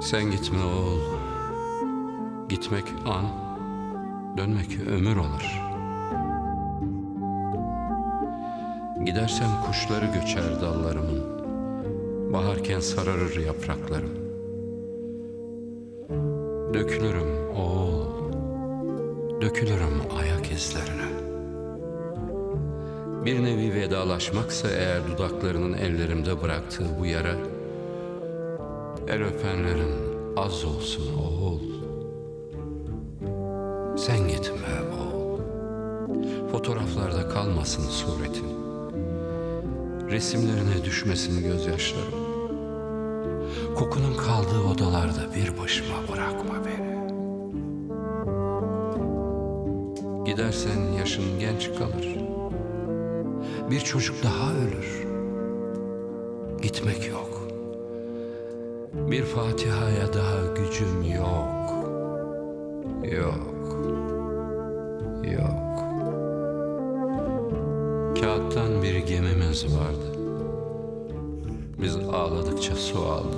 Sen gitme oğul. Gitmek an, dönmek ömür olur. Gidersem kuşları göçer dallarımın. Baharken sararır yapraklarım. Dökülürüm oğul, dökülürüm ayak izlerine. Bir nevi vedalaşmaksa eğer dudaklarının ellerimde bıraktığı bu yara, el öpenlerin az olsun oğul. Sen gitme oğul. Fotoğraflarda kalmasın suretin. Resimlerine düşmesin gözyaşlarım. Kokunun kaldığı odalarda bir başıma bırakma beni. Gidersen yaşın genç kalır. Bir çocuk daha ölür. Gitmek yok. Bir Fatiha'ya daha gücüm yok. Yok. Yok. Kağıttan bir gemimiz vardı. Biz ağladıkça su aldı.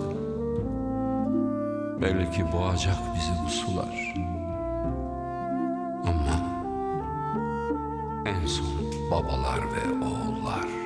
Belli ki boğacak bizi bu sular. Ama en son babalar ve oğullar